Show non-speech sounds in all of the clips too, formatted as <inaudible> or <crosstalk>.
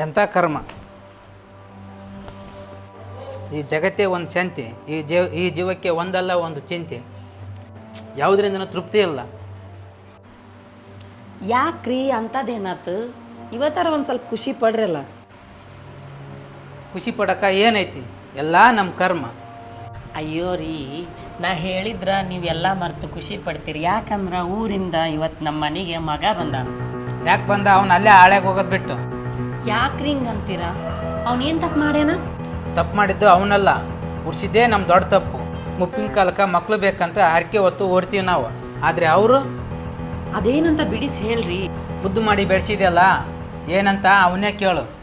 ಎಂಥ ಕರ್ಮ? ಈ ಜಗತ್ತೇ ಒಂದು ಶಾಂತಿ ಈ ಜೀವ ಈ ಜೀವಕ್ಕೆ ಒಂದಲ್ಲ ಒಂದು ಚಿಂತೆ. ಯಾವುದರಿಂದ ತೃಪ್ತಿ ಇಲ್ಲ. ಯಾಕ್ರಿ ಅಂಥದ್ದೇನಾತು ಇವತ್ತಾರ ಒಂದು ಸ್ವಲ್ಪ ಖುಷಿ ಪಡ್ರಲ್ಲ. ಖುಷಿ ಪಡಕ ಏನೈತಿ? ಎಲ್ಲ ನಮ್ಮ ಕರ್ಮ. ಅಯ್ಯೋ ರೀ ನಾ ಹೇಳಿದ್ರ ನೀವೆಲ್ಲ ಮರೆತು ಖುಷಿ ಪಡ್ತೀರಿ. ಯಾಕಂದ್ರೆ ಊರಿಂದ ಇವತ್ತು ನಮ್ಮ ಮನೆಗೆ ಮಗ ಬಂದ ಯಾಕೆ ಬಂದ? ಅವನು ಅಲ್ಲೇ ಹಾಳ್ಯಾಗ ಹೋಗೋದು ಬಿಟ್ಟು. ಯಾಕ್ರಿ ಅಂತೀರಾ? ಅವನು ಏನು ತಪ್ಪು ಮಾಡ್ಯಾನ? ತಪ್ಪು ಮಾಡಿದ್ದು ಅವನಲ್ಲ. ಉರ್ಸಿದ್ದೇ ನಮ್ಮ ದೊಡ್ಡ ತಪ್ಪು. ಮುಪ್ಪಿನ ಕಾಲಕ್ಕೆ ಮಕ್ಕಳು ಬೇಕಂತ ಆರ್ಕೆ ಹೊತ್ತು ಓಡ್ತೀವಿ ನಾವು. ಆದರೆ ಅವರು? ಅದೇನಂತ ಬಿಡಿಸಿ ಹೇಳ್ರಿ. ಮುದ್ದು ಮಾಡಿ ಬೆಳೆಸಿದೆಯಲ್ಲ? ಏನಂತ ಅವನೇ ಕೇಳು.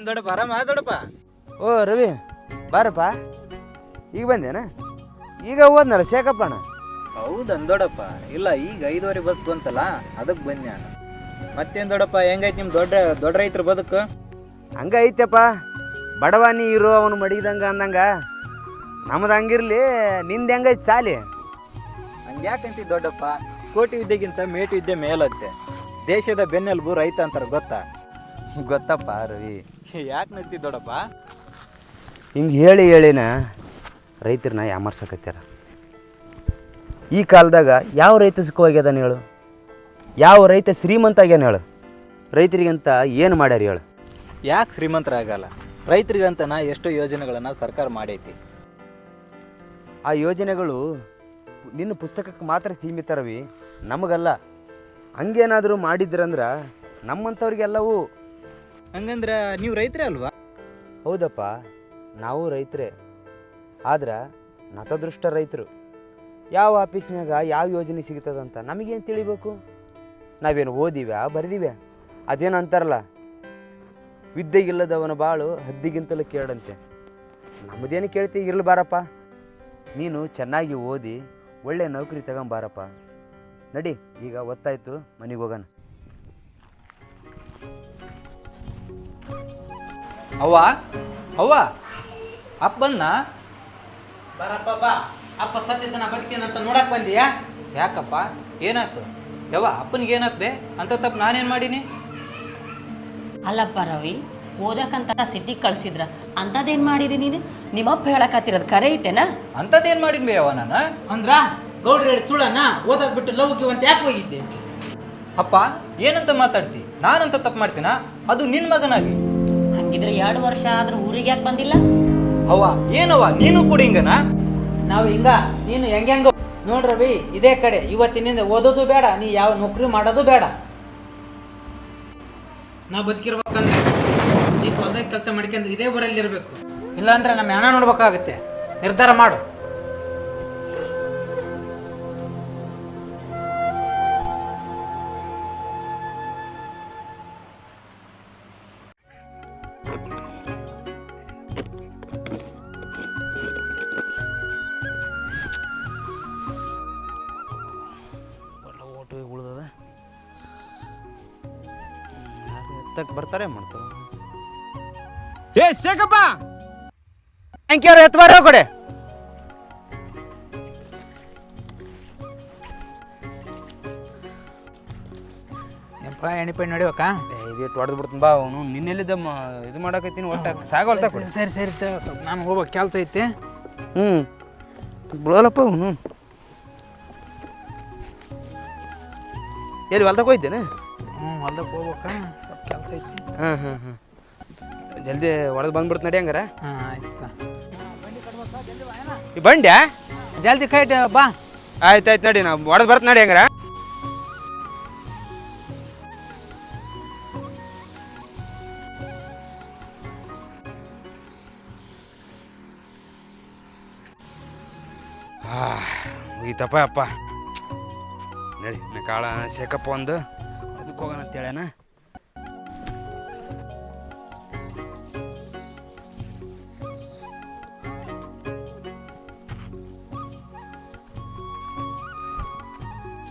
ಏನು ದೊಡ್ಡಪ್ಪ ಆರಾಮ ದೊಡ್ಡಪ್ಪ? ಓ ರವಿ ಬಾರಪ್ಪ. ಈಗ ಬಂದೇನ? ಈಗ ಹೋದ್ನಲ್ಲ ಶೇಖಪ್ಪಣ್ಣ? ಹೌದನ್ ದೊಡ್ಡಪ್ಪ. ಇಲ್ಲ ಈಗ ಐದುವರೆ ಬಸ್ ಬಂತಲ್ಲ ಅದಕ್ಕೆ ಬಂದೆ ನಾನು. ಮತ್ತೇನು ದೊಡ್ಡಪ್ಪ ಹೆಂಗೈತಿ ನಿಮ್ಮ ದೊಡ್ಡ ದೊಡ್ಡ ರೈತರ ಬದುಕು? ಹಂಗ ಐತೆಪ್ಪ. ಬಡವ ನೀರು ಅವನು ಮಡಗಿದಂಗ ಅಂದಂಗ. ನಮ್ದು ಹಂಗಿರ್ಲಿ ನಿಂದ ಹೆಂಗೈತಿ ಸಾಲಿ? ಹಂಗ್ಯಾಕಂತಿ ದೊಡ್ಡಪ್ಪ? ಕೋಟಿ ವಿದ್ಯೆಗಿಂತ ಮೇಟಿ ವಿದ್ಯೆ ಮೇಲತ್ತೆ. ದೇಶದ ಬೆನ್ನೆಲುಬು ರೈತ ಅಂತಾರೆ ಗೊತ್ತಾ? <laughs> ಗೊತ್ತಪ್ಪ ರವಿ ಯಾಕೆ ನಗ್ತಿ ದೊಡ್ಡಪ್ಪ ಹಿಂಗೆ ಹೇಳಿ ಹೇಳಿನ ರೈತರನ್ನ ಯಾಮರ್ಸಕತ್ಯಾರ? ಈ ಕಾಲದಾಗ ಯಾವ ರೈತ ಸುಖವಾಗ್ಯದಾನ ಹೇಳು? ಯಾವ ರೈತ ಶ್ರೀಮಂತ ಆಗ್ಯಾನ ಹೇಳು? ರೈತರಿಗಂತ ಏನು ಮಾಡ್ಯಾರ ಹೇಳು? ಯಾಕೆ ಶ್ರೀಮಂತರಾಗಲ್ಲ? ನಾ ಎಷ್ಟೋ ಯೋಜನೆಗಳನ್ನು ಸರ್ಕಾರ ಮಾಡೈತಿ. ಆ ಯೋಜನೆಗಳು ನಿನ್ನ ಪುಸ್ತಕಕ್ಕೆ ಮಾತ್ರ ಸೀಮಿತ ರವಿ. ನಮಗಲ್ಲ. ಹಂಗೇನಾದರೂ ಮಾಡಿದ್ರಂದ್ರೆ ನಮ್ಮಂಥವ್ರಿಗೆಲ್ಲವೂ ಹಂಗಂದ್ರೆ ನೀವು ರೈತರೇ ಅಲ್ವಾ? ಹೌದಪ್ಪ, ನಾವು ರೈತರೇ. ಆದ್ರೆ ನತದೃಷ್ಟ ರೈತರು. ಯಾವ ಆಫೀಸ್ನಾಗ ಯಾವ ಯೋಜನೆ ಸಿಗ್ತದಂತ ನಮಗೇನು ತಿಳಿಬೇಕು? ನಾವೇನು ಓದಿವ್ಯಾ, ಬರೆದಿವ್ಯಾ? ಅದೇನು ಅಂತಾರಲ್ಲ, ವಿದ್ಯೆಗಿಲ್ಲದವನ ಬಾಳು ಹದ್ದಿಗಿಂತಲೂ ಕೇಳಂತೆ ನಮ್ಮದೇನು ಕೇಳ್ತಿ ಇರಲ್ಬಾರಪ್ಪ. ನೀನು ಚೆನ್ನಾಗಿ ಓದಿ, ಒಳ್ಳೆ ನೌಕರಿ ತಗೊಂಬಾರಪ್ಪ. ನಡಿ, ಈಗ ಒತ್ತಾಯ್ತು ಮನೆಗೆ ಹೋಗೋಣ. ಅವ್ವ? ಅವ್ವ? ಅಪ್ಪ ಬಂದ ಬರಪ್ಪ ಬಾ. ಅಪ್ಪ ಸತ್ತಿದ್ದನ ಬದುಕೇನಂತ ನೋಡಕ್ ಬಂದಿಯಾ? ಯಾಕಪ್ಪ? ಏನಾಯ್ತು? ಯವ್ವ ಅಪ್ಪನಿಗೆ ಏನಾತ್ ಬೇ ಅಂತ ತಪ್ಪು ನಾನೇನು ಮಾಡೀನಿ? ಅಲ್ಲಪ್ಪ ರವಿ ಓದಕ್ಕಂತ ಸಿಟಿಗೆ ಕಳ್ಸಿದ್ರ ಅಂಥದ್ದೇನು ಮಾಡಿದಿ ನೀನು? ನಿಮ್ಮಪ್ಪ ಹೇಳಕತ್ತಿರೋದು ಕರೆ ಐತೆನಾ? ಅಂಥದ್ದೇನು ಮಾಡಿನ ಬೇ ಯವ್ವ ನಾನು? ಅಂದ್ರ ಗೌಡ್ರ ಹೇಳಿ ಸುಳ್ಳನ ಓದೋದ್ ಬಿಟ್ಟು ಲವ್ಗೆ ಅಂತ ಯಾಕೆ ಹೋಗಿದ್ದೆ? ಅಪ್ಪ ಏನಂತ ಮಾತಾಡ್ತಿ? ನಾನಂತ ತಪ್ಪು ಮಾಡ್ತೀನಾ? ಅದು ನಿನ್ನ ಮಗನಾಗಿ. ಹಂಗಿದ್ರೆ ಎರಡು ವರ್ಷ ಆದ್ರೂ ಊರಿಗೆ ಯಾಕೆ ಬಂದಿಲ್ಲ? ಅವ್ವ ಏನವ್ವ? ನೀನು ಕೂಡ ಹಿಂಗನ? ನಾವು ಹಿಂಗ ನೀನು ಹೆಂಗೆಂಗ? ನೋಡ್ರವಿ ಇದೇ ಕಡೆ. ಇವತ್ತಿನಿಂದ ಓದೋದು ಬೇಡ ನೀ ಯಾವ ನೌಕರಿ ಮಾಡೋದು ಬೇಡ. ನಾವು ಬದುಕಿರ್ಬೇಕಂದ್ರೆ ನೀನು ಹೊಲದಾಗ ಕೆಲಸ ಮಾಡ್ಕೊಂಡು ಇದೇ ಊರಲ್ಲಿ ಇರಬೇಕು ಇಲ್ಲಾಂದ್ರೆ ನಮ್ಮ ಹಣ ನೋಡ್ಬೇಕಾಗತ್ತೆ. ನಿರ್ಧಾರ ಮಾಡು. ಎತ್ತಕ್ಕೆ ಬರ್ತಾರೆ ಮಾಡ್ತಾರೆ. ಏ ಶೇಖಪ್ಪ! ಬ್ಯಾಂಕಿಯವ್ರು ಎತ್ತಬಾರ ಕೊಡೆ ಯಪ್ಪ ಎಣಿಪೈ ನಡಿಬೇಕಾ ಇದು ಹೊಡೆದು ಬಿಡ್ತೀನಿ ಬಾ ಅವನು. ನಿನ್ನೆಲ್ಲಿದ್ದ ಮ- ಇದು ಮಾಡಕತ್ತೀನಿ ಒಟ್ಟ. ಸಾಗೋಲ್ತ ಕೊಡಿ. ಸರಿ ಸರಿ ಸ್ವಲ್ಪ ನಾನು ಹೋಗ್ಬೇಕು ಕೆಲಸ ಐತಿ. ಹ್ಞೂ ಬಿಡೋಲ್ಲಪ್ಪ ಅವನು. ಎಲ್ಲಿ ಹೊಲ್ದಾಗ ಹೋಯ್ತೇನೆ ಹ್ಞೂ ಹೊಲ್ದಾಗ ಹೋಗ್ಬೇಕಾ. ಕೆಲಸ ಐತಿ ಹಾಂ ಹಾಂ ಹಾಂ ಜಲ್ದಿ ಹೊಡೆದು ಬಂದ್ಬಿಡ್ತು ನಡಿ ಹಂಗಾರ. ಹಾಂ ಆಯ್ತು. ಈ ಬಂಡ್ಯಾ? ಜಲ್ದಿ ಕೈಟ್ ಬಾ. ಆಯ್ತು ಆಯ್ತು ನಡಿ ನಾವು ಹೊಡೆದು ಬರ್ತ ನಡಿ ಹಂಗಾರ. ಮುಗೀತಪ್ಪ ಅಪ್ಪ. ನಡಿ ನಾ ಕಾಳ ಶೇಕಪ್ಪ ಒಂದು. ಅದಕ್ಕೆ ಹೋಗೋಣ ಅಂತೇಳ್ಯಾನ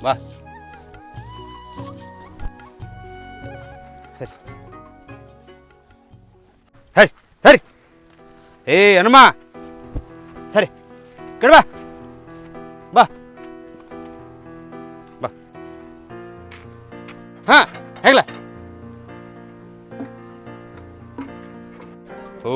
Vâng. ಸರಿ ಸರಿ ಸರಿ ಏ ಹನುಮ ಸರಿ ಕಡ ಬಾ ಬಾ ಬಾ ಹಾಂ ಹೇಗಲ್ಲ ಓ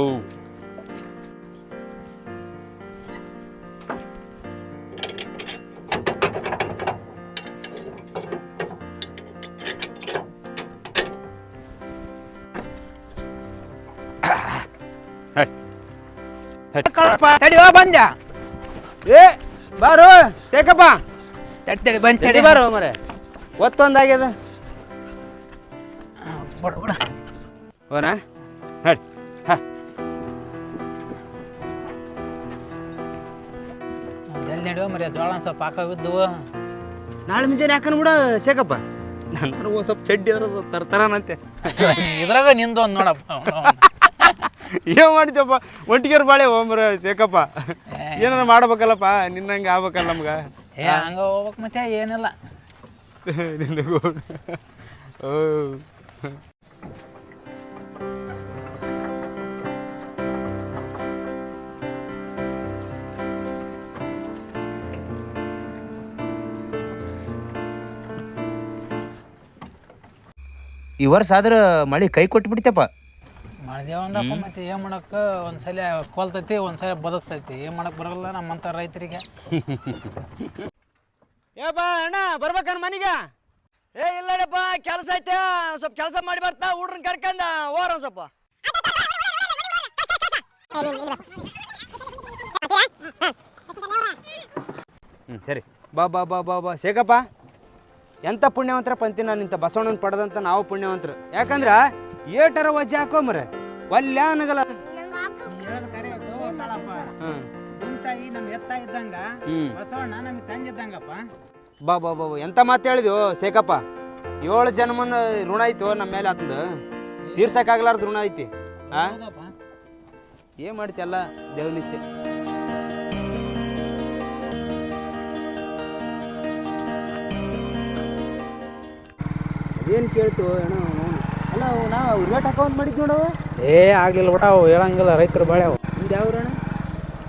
ತಡಿಯೋ ಬಂದ್ಯಾ? ಏ ಬಾರು ಸೇಕಪ್ಪ ತಡಿ ತಡಿ ಬಂದ್ ತಡಿ. ಬಾರು ಮರೆ ಒತ್ತೊಂದಾಗ್ಯದ ಬಿಡ ಬಿಡ. ಹೋನಾ ನಡಿ ಜಲ್ದಿ ನಡಿಯೋ ಮರಿ ಜೋಳ ಒಂದ್ ಸ್ವಲ್ಪ ಹಾಕಾವಿದ್ದು ನಾಳೆ ಮುಂಜಾನೆ ಹಾಕನ್ ಬಿಡ ಸೇಕಪ್ಪ ನಾನು ಒಂದು ಸ್ವಲ್ಪ ಚಡ್ಡಿ ಅದ್ರ ತರ್ತಾರಂತೆ ಇದ್ರಾಗ ನಿಂದು ಒಂದು ನೋಡಪ್ಪ. <laughs> ಏನ್ ಮಾಡ್ತೀವಪ್ಪ ಒಂಟಿಗೆರ್ ಬಾಳೆ ಓಮ್ರ ಸೇಕಪ್ಪ ಏನಾರ ಮಾಡ್ಬೇಕಲ್ಲಪ್ಪ? ನಿನ್ನಂಗೆ ಆಗ್ಬೇಕಲ್ಲ ನಮ್ಗ? ಏ ಹಂಗ ಹೋಗ್ಬೇಕು ಮತ್ತೆ ಏನಿಲ್ಲ. <laughs> ನಿನಗೂ. ಓ. ಈ ವರ್ಷ ಆದ್ರೆ ಮಳೆ ಕೈ ಕೊಟ್ಟು ಬಿಡ್ತಪ್ಪ ಮಾಡ್ದೇವ ಅಂದಪ್ಪ ಮತ್ತೆ ಏನ್ ಮಾಡಕ್ಕ ಒಂದ್ಸಲ ಕೊಲ್ತೈತಿ, ಒಂದ್ಸಲ ಬದುಕ್ತೈತಿ ಏನ್ ಮಾಡಕ್ ಬರಲ್ಲ ನಮ್ಮಂತ ರೈತರಿಗೆ. ಬಾ ಅಣ್ಣ ಬರ್ಬೇಕಣ್ಣ ಮನೆಗೆ? ಏ, ಇಲ್ಲಡಪ್ಪ, ಕೆಲಸ ಐತೆ. ಸ್ವಲ್ಪ ಕೆಲಸ ಮಾಡಿ ಬರ್ತಾ, ಹುಡ್ರನ್ ಕರ್ಕಂದ ಓರ ಸ್ವಲ್ಪ. ಹ್ಞೂ ಸರಿ. ಬಾ ಬಾ ಬಾ ಬಾ ಬಾ. ಶೇಖಪ್ಪ ಎಂಥ ಪುಣ್ಯವಂತರ ಪಂತಿ ನಾನು ಇಂಥ ಬಸವಣ್ಣನ ಪಡೆದಂತ ನಾವು ಪುಣ್ಯವಂತರು. ಯಾಕಂದ್ರ ಏಟರ ವಜ್ಜೆ ನಮಗೆ ತಂದಿದ್ದಂಗಪ್ಪ ಬಾ ಬಾ ಬಾ ಎಂತ ಮಾತು ಹೇಳಿದ್ವು ಶೇಖಪ್ಪ? ಏಳು ಜನ್ಮನ ಋಣ ಐತು ನಮ್ಮ ಮೇಲೆ ಆತಂದು? ತೀರ್ಸಕ್ಕಾಗಲಾರ್ದು ಋಣ ಐತಿ, ಆ? ಏನು ಮಾಡ್ತಿಯಲ್ಲ ದೇವನಿಚ್ಛೆ ಅದೇನು ಕೇಳ್ತು ಅಣ್ಣ ಅಲ್ಲ ನಾವು ರೇಟ್ ಅಕೌಂಟ್ ಮಾಡಿದ್ದು ನೋಡವ ಏ ಆಗ್ಲಿಲ್ಲ ಊಟ ಅವು ಹೇಳಂಗಿಲ್ಲ ರೈತರು ಬಾಳೆ ಅವು. ನಿಮ್ದು ಯಾವ ಅಣ್ಣ?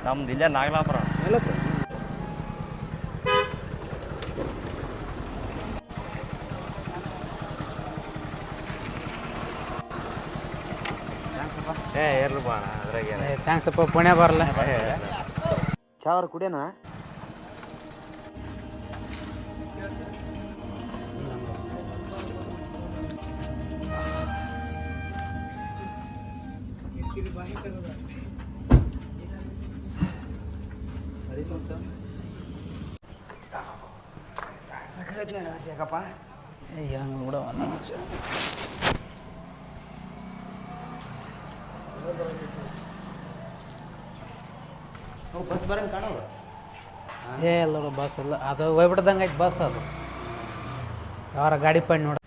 ನಮ್ದು ಇಲ್ಲೇ ನಾಗಲಾಪುರ. ಎಲ್ಲಪ್ಪ ಏ ಇರ್ಲಿ ಬಾಣ ಅದ್ರಾಗ ಥ್ಯಾಂಕ್ಸ್ ಅಪ್ಪ ಪುಣ್ಯ ಬರಲ್ಲ ಚಾವ್ರ ಕುಡಿಯೋಣ ಹೆಂಗ್ ನೋಡವ ಬಸ್ ಬರಂಗ್ ಕಾಣವ ಏ ಇಲ್ಲ ಬಸ್ ಇಲ್ಲ ಅದು ಹೋಗ್ಬಿಡ್ದಂಗೆ ಐತಿ ಬಸ್ ಅದು. ಯಾರ ಗಾಡಿ ಪಂಡ್ ನೋಡ.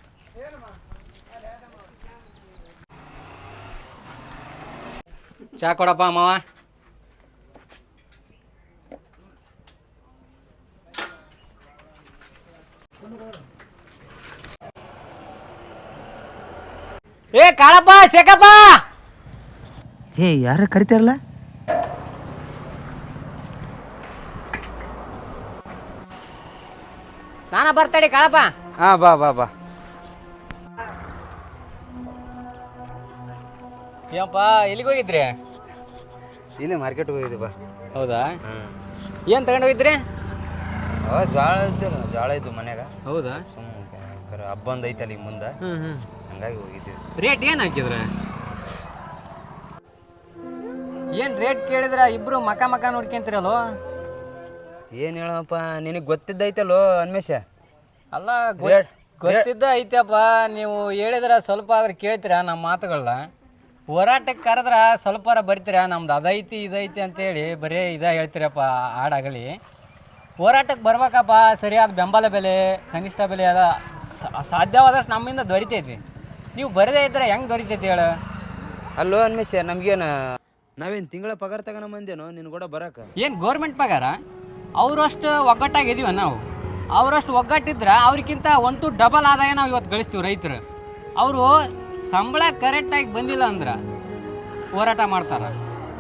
ಚಾ ಕೊಡಪ್ಪ ಮಾವ. ಏ ಕಾಳಪ್ಪ ಶೇಖಪ್ಪ! ಏ ಯಾರ ಕರಿತಾರಲ್ಲ? ನಾನ ಬರ್ತಾಡಿ ಕಾಳಪ್ಪ. ಹಾಂ ಬಾ ಬಾ ಬಾ. ಏನಪ್ಪ ಎಲ್ಲಿಗೆ ಹೋಗಿದ್ರಿ? ಇಲ್ಲಿ ಮಾರ್ಕೆಟ್ಗೆ ಹೋಗಿದ್ದೆ ಬಾ. ಹೌದಾ? ಹ್ಞೂ ಏನು ತಗೊಂಡು ಹೋಗಿದ್ರಿ? ಜ್ವಾಳ ಇತ್ತು ಜ್ವಾಳ ಇದ್ದು ಮನ್ಯಾಗ. ಹೌದಾ? ಸುಮ್ಮನೆ ಹಬ್ಬ ಒಂದು ಐತಲ್ಲ ಈಗ ಮುಂದೆ. ಹ್ಞೂ ಹ್ಞೂ ಹಂಗಾಗಿ ಹೋಗಿದ್ದೀವಿ ರೇಟ್ ಏನು ಹಾಕಿದ್ರ? ಏನು ರೇಟ್ ಕೇಳಿದ್ರ ಇಬ್ಬರು ಮಕ ಮಕ ನೋಡ್ಕೊಂತೀರಲ್ಲೋ ಏನು ಹೇಳಪ್ಪ ನಿನಗೆ ಗೊತ್ತಿದ್ದೈತಲ್ಲೋ ಅನ್ಮೇಶ ಅಲ್ಲ ರೇಟ್- ಗೊತ್ತಿದ್ದ ಐತಪ್ಪ ನೀವು ಹೇಳಿದ್ರ ಸ್ವಲ್ಪ ಆದ್ರೆ ಕೇಳ್ತೀರಾ ನಮ್ಮ ಮಾತುಗಳನ್ನ ಹೋರಾಟಕ್ಕೆ ಕರೆದ್ರ ಸ್ವಲ್ಪಾರ ಬರ್ತೀರಾ? ನಮ್ದು ಅದೈತಿ ಇದೈತಿ ಅಂತೇಳಿ ಬರೀ ಇದ ಹೇಳ್ತೀರಪ್ಪ ಹಾಡಾಗಲಿ. ಹೋರಾಟಕ್ಕೆ ಬರ್ಬೇಕಪ್ಪ ಸರಿಯಾದ ಬೆಂಬಲ ಬೆಲೆ ಕನಿಷ್ಠ ಬೆಲೆ ಅದ ಸಾ- ಸಾಧ್ಯವಾದಷ್ಟು ನಮ್ಮಿಂದ ದೊರಿತೈತಿ. ನೀವು ಬರದೇ ಇದ್ರೆ ಹೆಂಗೆ ದೊರಿತೈತಿ ಹೇಳ? ಅಲ್ಲೋ ಅನ್ಮೇಶ ನಮ್ಗೇನು ನಾವೇನು ತಿಂಗಳ ಪಗಾರ ತಗೋಣ ಬಂದೇನೋ ನಿನ್ನ ಕೂಡ ಬರಕ. ಏನು ಗೌರ್ಮೆಂಟ್ ಪಗಾರ? ಅವರಷ್ಟು ಒಗ್ಗಟ್ಟಾಗಿದ್ದೀವ ನಾವು. ಅವರಷ್ಟು ಒಗ್ಗಟ್ಟಿದ್ರೆ ಅವ್ರಿಗಿಂತ ಒಂದು ಡಬಲ್ ಆದಾಯ ನಾವು ಇವತ್ತು ಗಳಿಸ್ತೀವಿ ರೈತರು. ಅವರು ಸಂಬಳ ಕರೆಕ್ಟಾಗಿ ಬಂದಿಲ್ಲ ಅಂದ್ರೆ ಹೋರಾಟ ಮಾಡ್ತಾರೆ.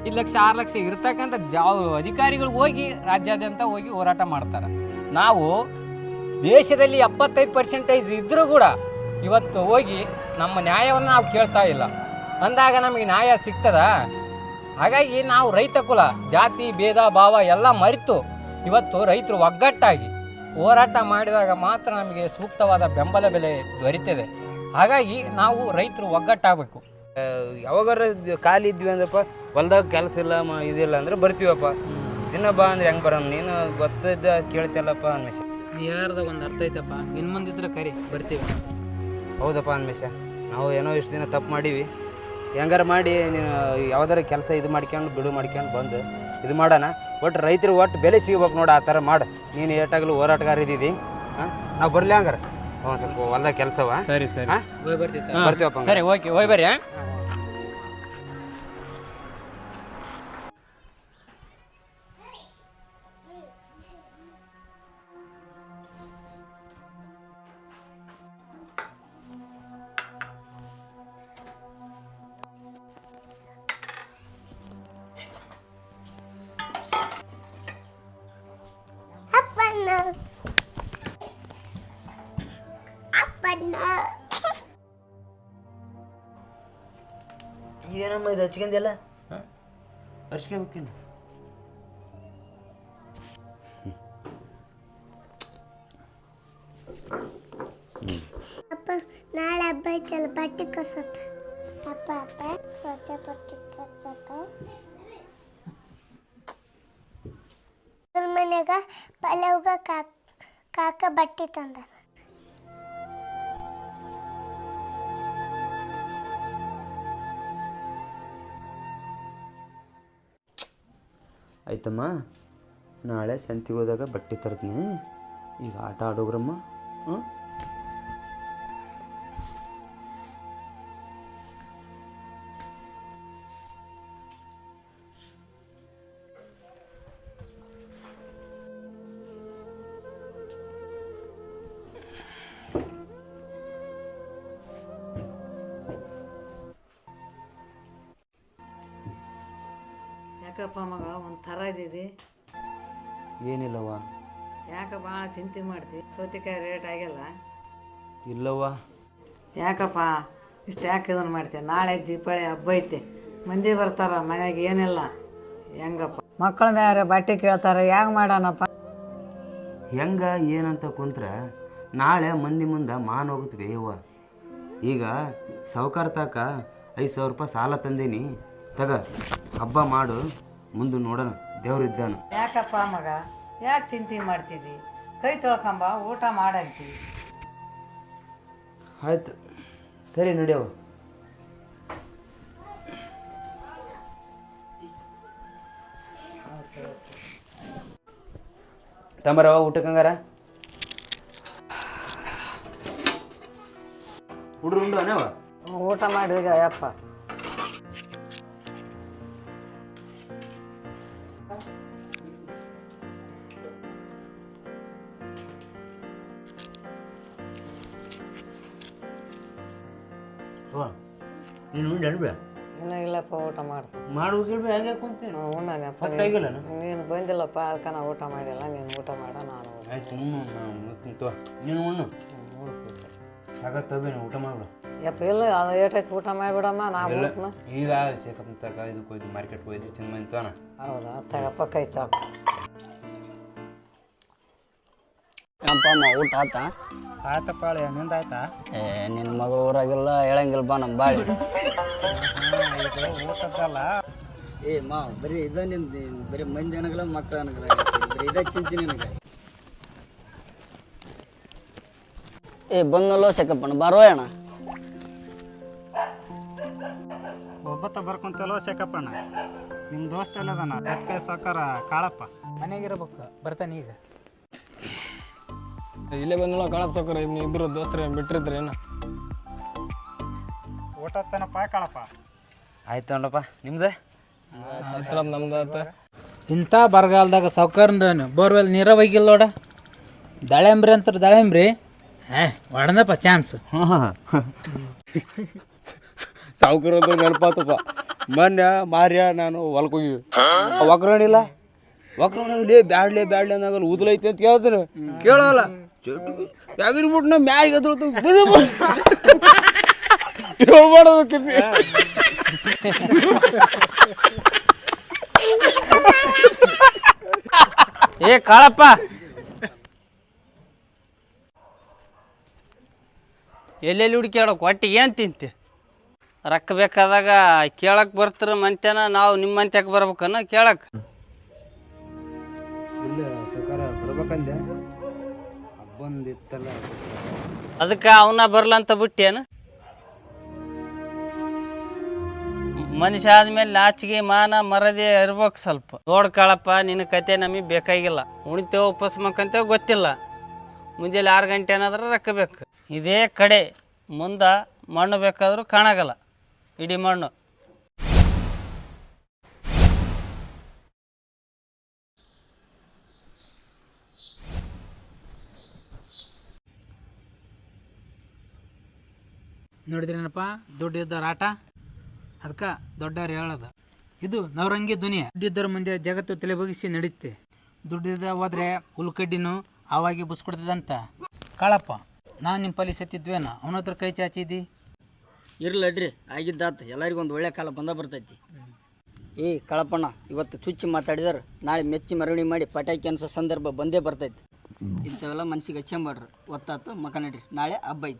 ಐದು ಲಕ್ಷ ಆರು ಲಕ್ಷ ಇರ್ತಕ್ಕಂಥ ಜಾ ಅಧಿಕಾರಿಗಳು ಹೋಗಿ ರಾಜ್ಯಾದ್ಯಂತ ಹೋಗಿ ಹೋರಾಟ ಮಾಡ್ತಾರೆ. ನಾವು ದೇಶದಲ್ಲಿ ಎಪ್ಪತ್ತೈದು ಪರ್ಸೆಂಟೇಜ್ ಇದ್ದರೂ ಕೂಡ ಇವತ್ತು ಹೋಗಿ ನಮ್ಮ ನ್ಯಾಯವನ್ನು ನಾವು ಕೇಳ್ತಾ ಇಲ್ಲ. ಅಂದಾಗ ನಮಗೆ ನ್ಯಾಯ ಸಿಗ್ತದ? ಹಾಗಾಗಿ ನಾವು ರೈತ ಕುಲ ಜಾತಿ ಭೇದ ಭಾವ ಎಲ್ಲ ಮರೆತು ಇವತ್ತು ರೈತರು ಒಗ್ಗಟ್ಟಾಗಿ ಹೋರಾಟ ಮಾಡಿದಾಗ ಮಾತ್ರ ನಮಗೆ ಸೂಕ್ತವಾದ ಬೆಂಬಲ ಬೆಲೆ ದೊರೀತದೆ. ಹಾಗಾಗಿ ನಾವು ರೈತರು ಒಗ್ಗಟ್ಟಾಗಬೇಕು. ಯಾವಾಗಾರ ಖಾಲಿ ಇದ್ವಿ ಅಂದ್ರಪ್ಪ ಹೊಲ್ದಾಗ ಕೆಲಸ ಇಲ್ಲ ಮ ಇದಿಲ್ಲ ಅಂದ್ರೆ ಬರ್ತೀವಪ್ಪ. ದಿನ ಬಾ ಅಂದ್ರೆ ಹೆಂಗೆ ಬರೋಣ? ನೀನು ಗೊತ್ತಿದ್ದ ಕೇಳ್ತಿಲ್ಲಪ್ಪ ಅನ್ಮೇಶ ನೀ ಹೇಳ್ದ ಒಂದು ಅರ್ಥ ಐತಪ್ಪ. ನಿನ್ನ ಮುಂದಿದ್ರೆ ಕರಿ ಬರ್ತೀವಿ. ಹೌದಪ್ಪ ಅನ್ಮೇಶ ನಾವು ಏನೋ ಇಷ್ಟು ದಿನ ತಪ್ಪು ಮಾಡೀವಿ. ಹೆಂಗಾರ ಮಾಡಿ ನೀನು ಯಾವ್ದಾರು ಕೆಲಸ ಇದು ಮಾಡ್ಕೊಂಡು ಬಿಡು ಮಾಡ್ಕೊಂಡು ಬಂದು ಇದು ಮಾಡೋಣ. ಒಟ್ಟು ರೈತರು ಒಟ್ಟು ಬೆಲೆ ಸಿಗ್ಬೇಕು ನೋಡು ಆ ಥರ ಮಾಡು. ನೀನು ಏಟಾಗಲು ಹೋರಾಟಗಾರ ಇದ್ದೀವಿ ಹಾಂ? ನಾವು ಬರಲಿ ಹಂಗಾರೆ. ಹ್ಞೂ ಸ್ವಲ್ಪ ಹೊಲ್ದಾಗ ಕೆಲಸವ? ಸರಿ ಸರಿ. ಹಾಂ? ಬರ್ತೀವಪ್ಪ ಸರಿ ಓಕೆ ಹೋಗಿ ಬರ್ರಿ ಇದು ಹಚ್ಕೊಂದಿಲ್ಲ ಅಪ್ಪ ನಾಳೆ ಹಬ್ಬ ಐತಲ್ಲ ಬಟ್ಟೆ ಕಸತ್ತ ಅಪ್ಪ ಅಪ್ಪ ಸ್ವಚ್ಛ ಬಟ್ಟೆ ಕಸಕ್ಕ ಮನೆಯಾಗ ಮನ್ಯಾಗ ಪಲ್ಯವ್ಗ ಕಾಕ್ ಕಾಕ ಬಟ್ಟೆ ತಂದಾರ ಆಯ್ತಮ್ಮ ನಾಳೆ ಸಂತಿಗೆ ಹೋದಾಗ ಬಟ್ಟೆ ತರ್ತೀನಿ. ಈಗ ಆಟ ಆಡೋಗ್ರಮ್ಮ ಹ್ಞೂ ಚಿಂತೆ ಮಾಡ್ತೀವಿ. ಸೌತೆಕಾಯಿ ರೇಟ್ ಆಗಿಲ್ಲ. ಇಲ್ಲವ್ವ. ಯಾಕಪ್ಪ? ಇಷ್ಟು ಯಾಕೆ ಇದನ್ನು ಮಾಡ್ತೀವಿ ನಾಳೆ ದೀಪಾವಳಿ ಹಬ್ಬ ಐತೆ. ಮಂದಿ ಬರ್ತಾರ ಮನೆಗೆ ಏನಿಲ್ಲ. ಹೆಂಗಪ್ಪ? ಮಕ್ಕಳ ಬೇರೆ ಬಟ್ಟೆ ಕೇಳ್ತಾರೆ ಹೆಂಗೆ ಮಾಡೋಣಪ್ಪ? ಹೆಂಗ ಏನಂತ ಕುಂತ್ರೆ ನಾಳೆ ಮಂದಿ ಮುಂದೆ ಮಾನ್ ಹೋಗುತ್ತೆ ಬೇವ ಈಗ ಸಾವ್ಕಾರ ತಾಕ ಐದು ಸಾವಿರ ರೂಪಾಯಿ ಸಾಲ ತಂದೀನಿ. ತಗ ಹಬ್ಬ ಮಾಡು ಮುಂದೆ ನೋಡೋಣ. ದೇವ್ರಿದ್ದಾನು ಯಾಕಪ್ಪ ಮಗ? ಯಾಕೆ ಚಿಂತೆ ಮಾಡ್ತಿದ್ದಿ? ಕೈ ತೊಳ್ಕೊಂಬ ಊಟ ಮಾಡಂತಿ. ಆಯ್ತು. ಸರಿ ನಡಿಯವ ತಂಬರವ ಊಟಕ್ಕೆ ಹಂಗಾರ ಹುಡ್ರು ಉಂಡು ಅನವ ಊಟ ಮಾಡಿ ಈಗ ನೀನು ಬಂದಿಲ್ಲಪ್ಪ ಅದಕ್ಕೆ ನಾ ಊಟ ಮಾಡಿಲ್ಲ ನೀನು ಊಟ ಮಾಡ ನಾನು ಆಯ್ತು ಉಣ್ಣು ನಾವು ನೀನು ಉಣ್ಣು. ಸಾಕತ್ತಬೇನ ಊಟ ಮಾಡ್ಬಿಡು. ಯಪ್ಪ ಇಲ್ಲ ಅದು ಏಟೈತೆ ಊಟ ಮಾಡಿಬಿಡಮ್ಮ ನಾವು ಈಗ ಸೇಕಪ್ ತಗ ಇದಕ್ಕೆ ಹೋಯ್ತು ಮಾರ್ಕೆಟ್ಗೆ ಹೋಯ್ತು ತಿಂದು ಬಂತಾನ ಹೌದಾ? ತಗಪ್ಪ ಕೈ ಅಮ್ಮ ಊಟ ಆತ? ಆತಪ್ಪ ನಿಂದ ಆಯ್ತಾ? ಏ ನಿನ್ನ ಮಗಳು ಊರಾಗಿಲ್ಲ ಹೇಳಂಗಿಲ್ಲ ಬಾ ನಮ್ಮ ಬಾಳಿ. ಊಟದ್ದಲ್ಲ. ಏ ಮಾ ಬರೀ ಇದ ನಿಂದ ಬರೀ ಮಂದಿ ಅನಗಲ ಮಕ್ಕಳು ಅನಗಲ ಬರೀ ಇದ ಚಿಂತೆ ನಿನಗೆ. ಏ ಬಂದಲ್ಲೋ ಸೆಕಪ್ಪಣ ಬರೋ ಅಣ್ಣ. ಒಬ್ಬತ್ತ ಬರ್ಕೊಂತಲ್ವ ಶೇಖಪ್ಪಣ್ಣ ನಿಮ್ಮ ದೋಸ್ತ ಎಲ್ಲದನ ಅದಕ್ಕೆ ಸಾಕಾರ ಕಾಳಪ್ಪ. ಮನೆಗಿರ್ಬೇಕು ಬರ್ತಾನೆ ಈಗ. ಇಲ್ಲೇ ಬಂದ ಕಾಳಪ್ಪ ತಗೋರಿ ಇನ್ನು ಇಬ್ಬರು ದೋಸ್ತರ ಬಿಟ್ಟಿರ್ತಾರೆ ಏನು? ಊಟ ತನಪ್ಪ ಕಾಳಪ್ಪ. ಆಯ್ತು ನೋಡಪ್ಪ ನಿಮ್ದು? ಹತ್ರ ನಮ್ದು ಆತ ಇಂಥ ಬರಗಾಲದಾಗ ಸೌಕರ್ಯದವನು? ಬೋರ್ವೆಲ್ ನೀರ ಒಯ್ಗಿಲ್ಲ ನೋಡ. ದಾಳಿಂಬ್ರಿ ಅಂತಾರೆ ದಾಳಿಂಬ್ರಿ. ಹೇ ಒಡನಪ್ಪ ಚಾನ್ಸ್ ಸಾವುಕಾರ ನೆನಪಾತಪ್ಪ. ಮೊನ್ನೆ ಮಾರ್ಯ ನಾನು ಹೊಲಕ್ಕೆ ಹೋಗಿವಿ ಒಗ್ರಣಿ ಬ್ಯಾಡ್ಲಿ ಬ್ಯಾಡ್ಲೆ ಬ್ಯಾಡ್ಲೆ ಅಂದಾಗ ಉದ್ಲೈತಿ ಅಂತ ಕೇಳ್ತೀನಿ ಕೇಳಲ್ಲ. ಯಾಗಿರ್ಬಿಟ್ಟು ನಾ ಮ್ಯಾರಿಗೆ ಹೇಳ್ಬಾರ್ದು ಏ ಕಾಳಪ್ಪ. ಎಲ್ಲೆಲ್ಲಿ ಹುಡುಕ್ಯಾಡಕ್ ಒಟ್ಟಿಗೆ ಏನು ತಿಂತಿ? ರೊಕ್ಕ ಬೇಕಾದಾಗ ಕೇಳಕ್ಕೆ ಬರ್ತಾರ ಮಂತ್ಯನ ನಾವು ನಿಮ್ಮ ಮಂತ್ಯಕ್ಕೆ ಬರ್ಬೇಕನ್ನ ಕೇಳಕ್ಕೆ ಇಲ್ಲ ಸರ್ಕಾರ ಬರ್ಬೇಕಂದೆ. ಬಂದಿತ್ತಲ್ಲ. ಅದಕ್ಕೆ ಅವನ ಬರ್ಲಂತ ಬಿಟ್ಟೇನು? ಮನುಷ್ಯ ಆದ್ಮೇಲೆ ನಾಚಿಗೆ ಮಾನ ಮರದೆ ಇರ್ಬೇಕು ಸ್ವಲ್ಪ. ನೋಡ್ ಕಾಳಪ್ಪ, ನಿನ್ನ ಕತೆ ನಮಗೆ ಬೇಕಾಗಿಲ್ಲ. ಉಣಿತೇವೆ, ಉಪವಾಸ ಗೊತ್ತಿಲ್ಲ. ಮುಂಜಾನೆ ಆರು ಗಂಟೆ ಏನಾದ್ರೂ ರೊಕ್ಕ ಬೇಕು ಇದೇ ಕಡೆ. ಮುಂದೆ ಮಣ್ಣು ಬೇಕಾದರೂ ಕಾಣಾಗಲ್ಲ. ಇಡೀ ಮಣ್ಣು. ನೋಡಿದ್ರೇನಪ್ಪ? ದುಡ್ಡು ಆಟ? ಅದಕ್ಕೆ ದೊಡ್ಡವ್ರು ಹೇಳೋದು. ಇದು ನವರಂಗಿ ಧ್ವನಿ. ದುಡ್ಡಿದ್ದವ್ರ ಮುಂದೆ ಜಗತ್ತು ತಲೆ ಬಗ್ಗಿಸಿ ನಡೀತೆ. ದುಡ್ಡಿದ್ದ ಹೋದ್ರೆ ಹುಲ್ಕಡ್ಡಿನೂ ಅವಾಗಿ ಬುಸ್ಕೊಡ್ತದಂತ. ಕಾಳಪ್ಪ ನಾನು ನಿಮ್ಮ ಪಲ್ಲಿ ಸತ್ತಿದ್ವೇನ? ಅವನ ಹತ್ರ ಕೈ ಚಾಚಿದ್ದಿ ಇರ್ಲಡ್ರಿ ಆಗಿದ್ದಾತ ಎಲ್ಲರಿಗೂ ಒಂದು ಒಳ್ಳೆ ಕಾಲ ಬಂದ ಬರ್ತೈತಿ. ಏ ಕಳಪಣ್ಣ ಇವತ್ತು ಚುಚ್ಚಿ ಮಾತಾಡಿದಾರೆ ನಾಳೆ ಮೆಚ್ಚಿ ಮೆರವಣಿ ಮಾಡಿ ಪಟಾಕಿ ಅನ್ಸೋ ಸಂದರ್ಭ ಬಂದೇ ಬರ್ತೈತಿ. ಇಂಥವೆಲ್ಲ ಮನ್ಸಿಗೆ ಹಚ್ಚಂಬಾಡ್ರಿ ಒತ್ತಾತು ಮಕ ನಡ್ರಿ ನಾಳೆ ಹಬ್ಬ ಐತಿ.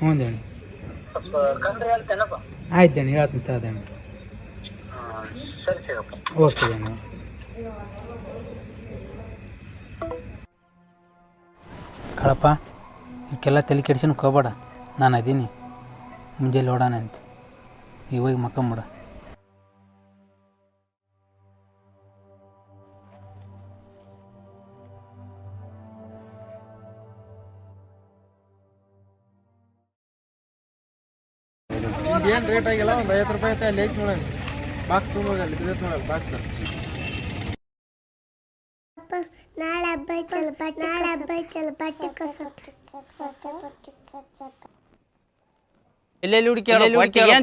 ಹ್ಞೂ ದಣಿ ಆಯ್ತು ದಣಿ ಹೇಳ್ತೀನಿ ಓಕೆ. ಕಳಪ್ಪ ಇವಕ್ಕೆಲ್ಲ ತಲೆ ಹೋಗ್ಬೇಡ. ನಾನು ಅದೀನಿ ಮುಂಜಾನೆ ನೋಡೋಣ ಅಂತ. ಇವಾಗ ಮಕ್ಕಂಬಿಡ. ಏನು ರೇಟ್ ಆಗಿಲ್ಲ? ಒಂದು ಐವತ್ತು ರೂಪಾಯಿ ಐತೆ ಅಲ್ಲಿ ಐತೆ ನೋಡೋಣ. ಬಾಕ್ಸ್ ತುಂಬ ಅಲ್ಲಿ ಬಿದ್ದೈತೆ ನೋಡಲ್ಲ ಬಾಕ್ಸ್ ನಾಳೆ ಹಬ್ಬ ಐತಲ್ಲ ಬಟ್ಟೆ ನಾಳೆ ಹಬ್ಬ ಐತಲ್ಲ ಬಟ್ಟೆ ಕಸೋದು ಎಲ್ಲೆಲ್ಲಿ ಹುಡುಕ್ಯಾಡ?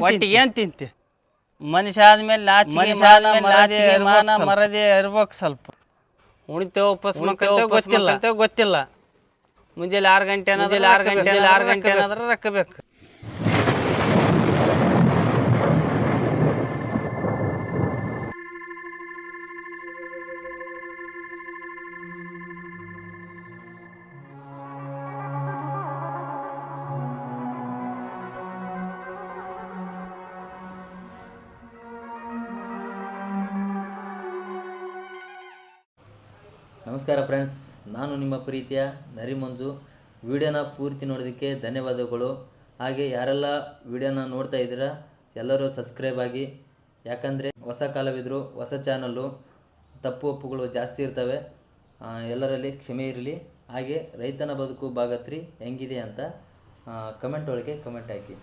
ಒಟ್ಟಿಗೆ ಏನು ತಿಂತಿ? ಮನುಷ್ಯ ಆದ್ಮೇಲೆ ಮರದೆ ಮಾನ ಮರದೆ ಇರ್ಬೇಕು ಸ್ವಲ್ಪ. ಉಣಿತೇವೆ ಗೊತ್ತಿಲ್ಲ. ಗೊತ್ತಿಲ್ಲ. ಮುಂಜಾನೆ ಆರು ಗಂಟೆ ಆರು ಗಂಟೆ ಆರು ಗಂಟೆ ಏನಾದ್ರೆ ರೊಕ್ಕ ಬೇಕು. ನಮಸ್ಕಾರ ಫ್ರೆಂಡ್ಸ್, ನಾನು ನಿಮ್ಮ ಪ್ರೀತಿಯ ನರಿಮಂಜು. ವಿಡಿಯೋನ ಪೂರ್ತಿ ನೋಡೋದಕ್ಕೆ ಧನ್ಯವಾದಗಳು. ಹಾಗೆ ಯಾರೆಲ್ಲ ವಿಡಿಯೋನ ನೋಡ್ತಾ ಇದ್ದೀರಾ, ಎಲ್ಲರೂ ಸಬ್ಸ್ಕ್ರೈಬ್ ಆಗಿ. ಯಾಕಂದರೆ ಹೊಸ ಕಾಲವಿದ್ರು, ಹೊಸ ಚಾನಲ್ಲು ತಪ್ಪು ಒಪ್ಪುಗಳು ಜಾಸ್ತಿ ಇರ್ತವೆ. ಎಲ್ಲರಲ್ಲಿ ಕ್ಷಮೆ ಇರಲಿ. ಹಾಗೆ ರೈತನ ಬದುಕು ಭಾಗತ್ರಿ, ಹೆಂಗಿದೆ ಅಂತ ಕಮೆಂಟ್ ಒಳಗೆ ಕಮೆಂಟ್ ಹಾಕಿ.